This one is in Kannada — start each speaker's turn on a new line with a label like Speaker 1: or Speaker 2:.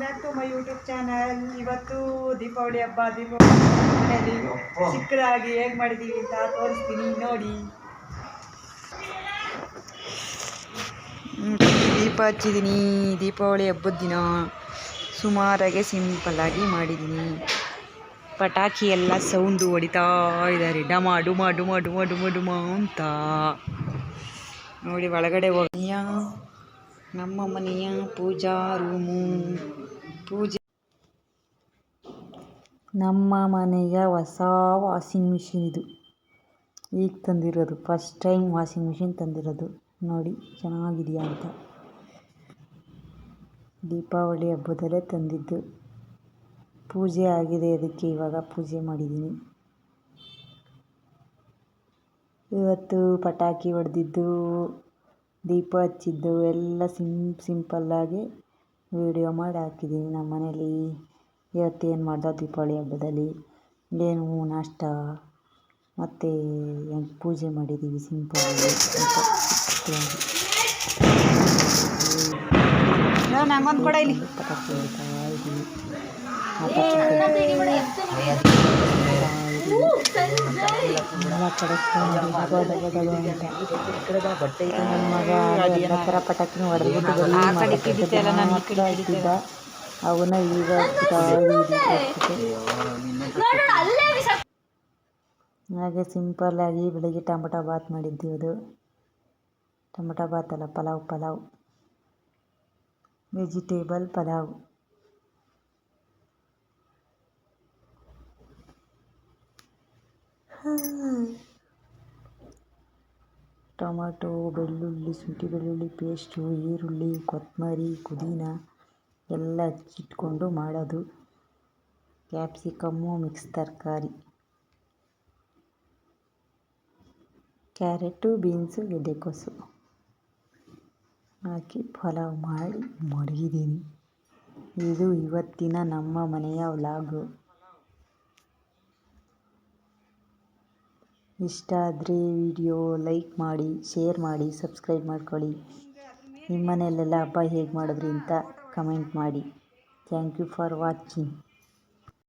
Speaker 1: Back to my YouTube channel. ಇವತ್ತು ದೀಪಾವಳಿ ಹಬ್ಬ ದೀಪಾವಳಿ ಮನೆಯಲ್ಲಿ ಚಿಕ್ಕದಾಗಿ ಹೇಗೆ ಮಾಡಿದ್ದೀವಿ ಅಂತ ತೋರಿಸ್ತೀನಿ ನೋಡಿ. ದೀಪ ಹಚ್ಚಿದ್ದೀನಿ ದೀಪಾವಳಿ ಹಬ್ಬದ ದಿನ ಸುಮಾರಾಗೆ ಸಿಂಪಲ್ಲಾಗಿ ಮಾಡಿದ್ದೀನಿ ಪಟಾಕಿ ಎಲ್ಲ ಸೌಂಡು ಹೊಡಿತಾ ಇದ್ದಾರೆ ಡಮ ಡುಮ ಡುಮ ಡುಮ ಡುಮ ಡುಮ ಅಂತ. ನೋಡಿ ಒಳಗಡೆ ಹೋಗಿಯ ನಮ್ಮ ಮನೆಯ ಪೂಜಾ ರೂಮು. ಪೂಜೆ ನಮ್ಮ ಮನೆಯ ಹೊಸ ವಾಷಿಂಗ್ ಮಿಷಿನ್ ಇದು. ಈಗ ತಂದಿರೋದು. ಫಸ್ಟ್ ಟೈಮ್ ವಾಷಿಂಗ್ ಮಿಷಿನ್ ತಂದಿರೋದು. ನೋಡಿ, ಚೆನ್ನಾಗಿದೆಯಾ ಅಂತ. ದೀಪಾವಳಿ ಹಬ್ಬದಲ್ಲೇ ತಂದಿದ್ದು. ಪೂಜೆ ಆಗಿದೆ ಅದಕ್ಕೆ ಇವಾಗ ಪೂಜೆ ಮಾಡಿದ್ದೀನಿ. ಇವತ್ತು ಪಟಾಕಿ ಹೊಡೆದಿದ್ದು. ದೀಪ ಹಚ್ಚಿದ್ದು ಎಲ್ಲ ಸಿಂ ಸಿಂಪಲ್ಲಾಗಿ ವೀಡಿಯೋ ಮಾಡಿ ಹಾಕಿದ್ದೀನಿ ನಮ್ಮ ಮನೇಲಿ. ಇವತ್ತು ಏನು ಮಾಡ್ದೆ? ದೀಪಾವಳಿ ಹಬ್ಬದಲ್ಲಿ ಏನು ನಾಷ್ಟ? ಮತ್ತು ಹೆಂಗೆ ಪೂಜೆ ಮಾಡಿದ್ದೀವಿ ಸಿಂಪಲ್ಲಾಗಿ ನಂಗೊಂದು ಕೊಡ ಇಲ್ಲಿ. ಪಟಾಕಿ ಹೊಡಿತಾ ಇದ್ದೀವಿ ಎಲ್ಲ ಕಡೆ ಬಡಬಡಗಳು ಅಂತ ನನ್ನ ಮಗ ಈಗ ಹಾಗೆ ಸಿಂಪಲ್ಲಾಗಿ ಬೆಳಿಗ್ಗೆ ಟೊಮೊಟೊ ಬಾತ್ ಮಾಡಿದ್ದೀವಿ ಅದು. ಟೊಮೊಟೊ ಬಾತ್ ಅಲ್ಲ, ಪಲಾವ್ ಪಲಾವ್. ವೆಜಿಟೇಬಲ್ ಪಲಾವ್. ಟೊಮಟೊ, ಬೆಳ್ಳುಳ್ಳಿ, ಶುಂಠಿ ಬೆಳ್ಳುಳ್ಳಿ ಪೇಸ್ಟು ಈರುಳ್ಳಿ ಕೊತ್ತಂಬರಿ ಪುದೀನ ಎಲ್ಲ ಹಚ್ಚಿಟ್ಕೊಂಡು ಮಾಡೋದು. ಕ್ಯಾಪ್ಸಿಕಮ್ಮು ಮಿಕ್ಸ್ ತರಕಾರಿ. ಕ್ಯಾರೆಟು, ಬೀನ್ಸು ಗೆಡ್ಡೆಕೋಸು ಹಾಕಿ ಪಲಾವ್ ಮಾಡಿ ಮಡಗಿದ್ದೀನಿ. ಇದು ಇವತ್ತಿನ ನಮ್ಮ ಮನೆಯ ವ್ಲಾಗು. ಇಷ್ಟ ಆದರೆ ವಿಡಿಯೋ ಲೈಕ್ ಮಾಡಿ, ಶೇರ್ ಮಾಡಿ, ಸಬ್ಸ್ಕ್ರೈಬ್ ಮಾಡ್ಕೊಳ್ಳಿ. ನಿಮ್ಮ ಮನೆಯಲ್ಲೆಲ್ಲ ಹಬ್ಬ ಹೇಗೆ ಮಾಡಿದ್ರಿ ಅಂತ ಕಮೆಂಟ್ ಮಾಡಿ. Thank you for watching.